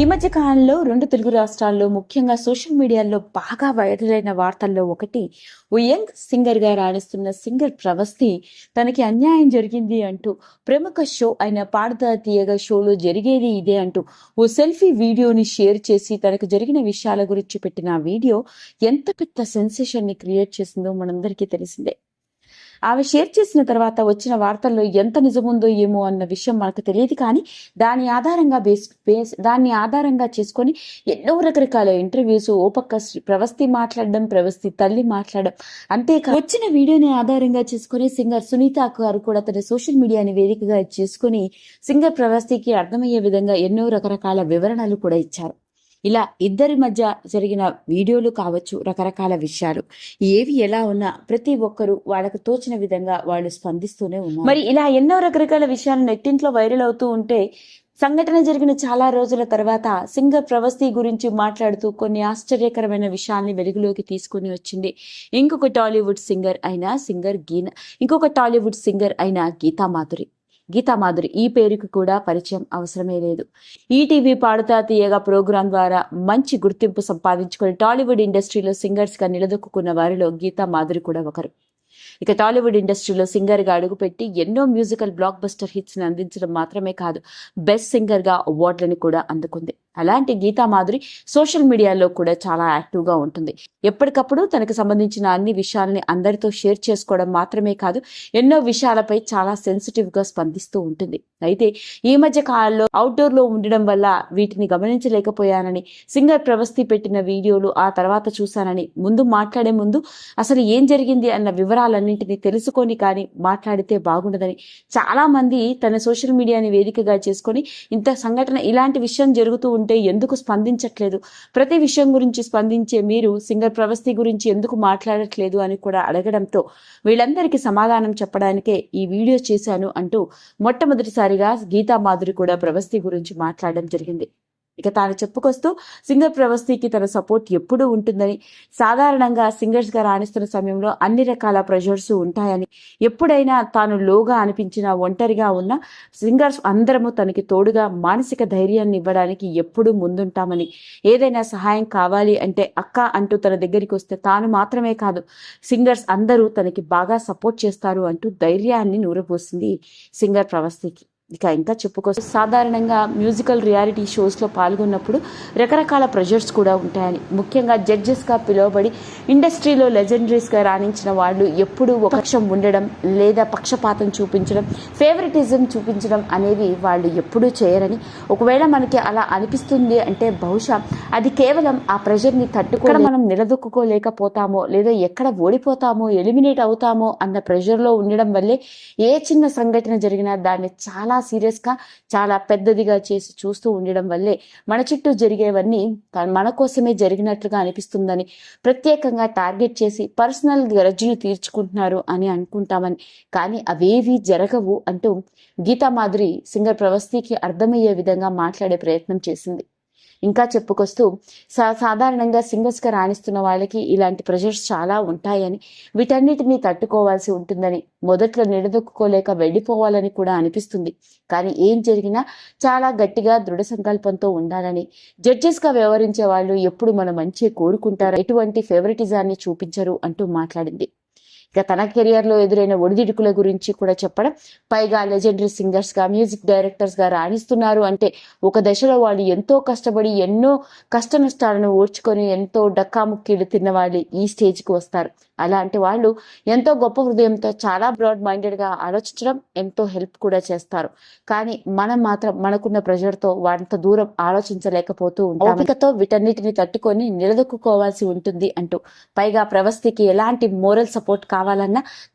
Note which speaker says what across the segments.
Speaker 1: ఈ మధ్య కాలంలో రెండు తెలుగు రాష్ట్రాల్లో ముఖ్యంగా సోషల్ మీడియాలో బాగా వైరల్ అయిన వార్తల్లో ఒకటి ఓ యంగ్ సింగర్గా రాణిస్తున్న సింగర్ ప్రవస్తి తనకి అన్యాయం జరిగింది అంటూ ప్రముఖ షో అయిన పాడతా తీయగా షోలో జరిగేది ఇదే అంటూ ఓ సెల్ఫీ వీడియోని షేర్ చేసి తనకు జరిగిన విషయాల గురించి పెట్టిన వీడియో ఎంత పెద్ద సెన్సేషన్ని క్రియేట్ చేసిందో మనందరికీ తెలిసిందే. ఆమె షేర్ చేసిన తర్వాత వచ్చిన వార్తల్లో ఎంత నిజముందో ఏమో అన్న విషయం మనకు తెలియదు కానీ దాని ఆధారంగా బేస్ బేస్ దాన్ని ఆధారంగా చేసుకొని ఎన్నో రకరకాల ఇంటర్వ్యూస్ ఓ పక్క ప్రవస్తి మాట్లాడడం ప్రవస్తి తల్లి మాట్లాడడం. అంతేకాదు వచ్చిన వీడియోని ఆధారంగా చేసుకొని సింగర్ సునీత గారు కూడా తన సోషల్ మీడియాని వేదికగా చేసుకొని సింగర్ ప్రవస్తికి అర్థమయ్యే విధంగా ఎన్నో రకరకాల వివరణలు కూడా ఇచ్చారు. ఇలా ఇద్దరి మధ్య జరిగిన వీడియోలు కావచ్చు రకరకాల విషయాలు. ఏవి ఎలా ఉన్నా ప్రతి ఒక్కరూ వాళ్ళకు తోచిన విధంగా వాళ్ళు స్పందిస్తూనే ఉన్నారు. మరి ఇలా ఎన్నో రకరకాల విషయాలు నెట్టింట్లో వైరల్ అవుతూ ఉంటే సంఘటన జరిగిన చాలా రోజుల తర్వాత సింగర్ ప్రవస్తి గురించి మాట్లాడుతూ కొన్ని ఆశ్చర్యకరమైన విషయాల్ని వెలుగులోకి తీసుకుని వచ్చింది. ఇంకొక టాలీవుడ్ సింగర్ అయిన సింగర్ గీన ఇంకొక టాలీవుడ్ సింగర్ అయిన గీతా గీతామాధురి గీతా మాధురి ఈ పేరుకి కూడా పరిచయం అవసరమే లేదు. ఈటీవీ పాడుతా తీయగా ప్రోగ్రాం ద్వారా మంచి గుర్తింపు సంపాదించుకొని టాలీవుడ్ ఇండస్ట్రీలో సింగర్స్గా నిలదొక్కున్న వారిలో గీతా మాధురి కూడా ఒకరు. ఇక టాలీవుడ్ ఇండస్ట్రీలో సింగర్గా అడుగుపెట్టి ఎన్నో మ్యూజికల్ బ్లాక్ బస్టర్ హిట్స్ని అందించడం మాత్రమే కాదు బెస్ట్ సింగర్గా అవార్డులను కూడా అందుకుంది. అలాంటి గీతా మాధురి సోషల్ మీడియాలో కూడా చాలా యాక్టివ్గా ఉంటుంది. ఎప్పటికప్పుడు తనకు సంబంధించిన అన్ని విషయాల్ని అందరితో షేర్ చేసుకోవడం మాత్రమే కాదు ఎన్నో విషయాలపై చాలా సెన్సిటివ్గా స్పందిస్తూ ఉంటుంది. అయితే ఈ మధ్య కాలంలో అవుట్డోర్లో ఉండడం వల్ల వీటిని గమనించలేకపోయానని సింగర్ ప్రవస్తి పెట్టిన వీడియోలు ఆ తర్వాత చూశానని ముందు మాట్లాడే ముందు అసలు ఏం జరిగింది అన్న వివరాలన్నింటినీ తెలుసుకొని కానీ మాట్లాడితే బాగుండదని చాలా మంది తన సోషల్ మీడియాని వేదికగా చేసుకొని ఇంత సంఘటన ఇలాంటి విషయం జరుగుతూ ఉంటే ఎందుకు స్పందించట్లేదు? ప్రతి విషయం గురించి స్పందించే మీరు సింగర్ ప్రవస్తి గురించి ఎందుకు మాట్లాడట్లేదు అని కూడా అడగడంతో వీళ్ళందరికీ సమాధానం చెప్పడానికే ఈ వీడియో చేశాను అంటూ మొట్టమొదటిసారిగా గీతా మాధురి కూడా ప్రవస్తి గురించి మాట్లాడడం జరిగింది. ఇక తాను చెప్పుకొస్తూ సింగర్ ప్రవస్థికి తన సపోర్ట్ ఎప్పుడూ ఉంటుందని సాధారణంగా సింగర్స్గా రాణిస్తున్న సమయంలో అన్ని రకాల ప్రెషర్స్ ఉంటాయని ఎప్పుడైనా తాను లోగా అనిపించిన ఒంటరిగా ఉన్న సింగర్స్ అందరము తనకి తోడుగా మానసిక ధైర్యాన్ని ఇవ్వడానికి ఎప్పుడూ ముందుంటామని ఏదైనా సహాయం కావాలి అంటే అక్క అంటూ తన దగ్గరికి వస్తే తాను మాత్రమే కాదు సింగర్స్ అందరూ తనకి బాగా సపోర్ట్ చేస్తారు అంటూ ధైర్యాన్ని నూరబోసింది సింగర్ ప్రవస్థికి ఇక ఇంకా చెప్పుకోవచ్చు సాధారణంగా మ్యూజికల్ రియాలిటీ షోస్లో పాల్గొన్నప్పుడు రకరకాల ప్రెషర్స్ కూడా ఉంటాయని. ముఖ్యంగా జడ్జెస్గా పిలువబడి ఇండస్ట్రీలో లెజెండరీస్గా రాణించిన వాళ్ళు ఎప్పుడూ ఒక పక్షం ఉండడం లేదా పక్షపాతం చూపించడం ఫేవరెటిజం చూపించడం అనేవి వాళ్ళు ఎప్పుడూ చేయరని. ఒకవేళ మనకి అలా అనిపిస్తుంది అంటే బహుశా అది కేవలం ఆ ప్రెషర్ని తట్టుకోవడం మనం నిలదొక్కుకోలేకపోతామో లేదా ఎక్కడ ఓడిపోతామో ఎలిమినేట్ అవుతామో అన్న ప్రెషర్లో ఉండడం వల్లే ఏ చిన్న సంఘటన జరిగినా దాన్ని చాలా సీరియస్గా చాలా పెద్దదిగా చేసి చూస్తూ ఉండడం వల్లే మన చుట్టూ జరిగేవన్నీ మన కోసమే జరిగినట్లుగా అనిపిస్తుందని ప్రత్యేకంగా టార్గెట్ చేసి పర్సనల్ గరజును తీర్చుకుంటున్నారు అని అనుకుంటామని. కానీ అవేవి జరగవు అంటూ గీతా మాధురి సింగర్ ప్రవస్తికి అర్థమయ్యే విధంగా మాట్లాడే ప్రయత్నం చేసింది. ఇంకా చెప్పుకొస్తూ సా సాధారణంగా సింగర్స్గా రాణిస్తున్న వాళ్ళకి ఇలాంటి ప్రెషర్స్ చాలా ఉంటాయని వీటన్నిటిని తట్టుకోవాల్సి ఉంటుందని మొదట్లో నిలదొక్కుకోలేక వెళ్ళిపోవాలని కూడా అనిపిస్తుంది. కానీ ఏం జరిగినా చాలా గట్టిగా దృఢ సంకల్పంతో ఉండాలని జడ్జెస్గా వ్యవహరించే వాళ్ళు ఎప్పుడు మన మంచి కోరుకుంటారు ఎటువంటి ఫేవరెటిజాన్ని చూపించరు అంటూ మాట్లాడింది. ఇక తన కెరియర్లో ఎదురైన ఒడిదిడుకుల గురించి కూడా చెప్పడం పైగా లెజెండరీ సింగర్స్గా మ్యూజిక్ డైరెక్టర్స్గా రాణిస్తున్నారు. అంటే ఒక దశలో వాళ్ళు ఎంతో కష్టపడి ఎన్నో కష్ట నష్టాలను ఓర్చుకొని ఎంతో డక్కాముక్కీలు తిన్న వాళ్ళు ఈ స్టేజ్కి వస్తారు. అలాంటి వాళ్ళు ఎంతో గొప్ప హృదయంతో చాలా బ్రాడ్ మైండెడ్గా ఆలోచించడం ఎంతో హెల్ప్ కూడా చేస్తారు. కానీ మనం మాత్రం మనకున్న ప్రెషర్తో వాంత దూరం ఆలోచించలేకపోతూ ఓపికతో వీటన్నిటిని తట్టుకొని నిలదొక్కుకోవాల్సి ఉంటుంది అంటూ పైగా ప్రవస్థికి ఎలాంటి మోరల్ సపోర్ట్ కావాలి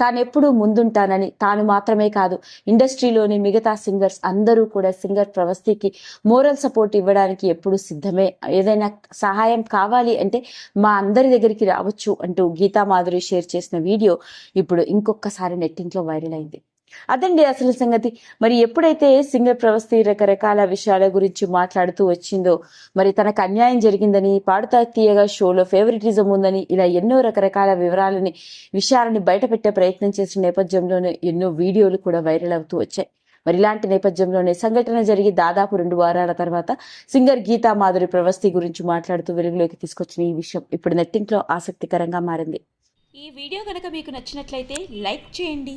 Speaker 1: తాను ఎప్పుడూ ముందుంటానని తాను మాత్రమే కాదు ఇండస్ట్రీలోని మిగతా సింగర్స్ అందరూ కూడా సింగర్ ప్రవస్తికి మోరల్ సపోర్ట్ ఇవ్వడానికి ఎప్పుడు సిద్ధమే. ఏదైనా సహాయం కావాలి అంటే మా అందరి దగ్గరికి రావచ్చు అంటూ గీతా మాధురి షేర్ చేసిన వీడియో ఇప్పుడు ఇంకొకసారి నెట్టింట్లో వైరల్ అయింది. అదండి అసలు సంగతి. మరి ఎప్పుడైతే సింగర్ ప్రవస్తి రకరకాల విషయాల గురించి మాట్లాడుతూ వచ్చిందో మరి తనకు అన్యాయం జరిగిందని పాడుతా తీయగా షోలో ఫేవరెటిజం ఉందని ఇలా ఎన్నో రకరకాల వివరాలని విషయాలని బయటపెట్టే ప్రయత్నం చేసిన నేపథ్యంలోనే ఎన్నో వీడియోలు కూడా వైరల్ అవుతూ వచ్చాయి. మరి ఇలాంటి నేపథ్యంలోనే సంఘటన జరిగి దాదాపు రెండు వారాల తర్వాత సింగర్ గీతా మాధురి ప్రవస్తి గురించి మాట్లాడుతూ వెలుగులోకి తీసుకొచ్చిన ఈ విషయం ఇప్పుడు నెట్టింట్లో ఆసక్తికరంగా మారింది.
Speaker 2: ఈ వీడియో కనుక మీకు నచ్చినట్లయితే లైక్ చేయండి.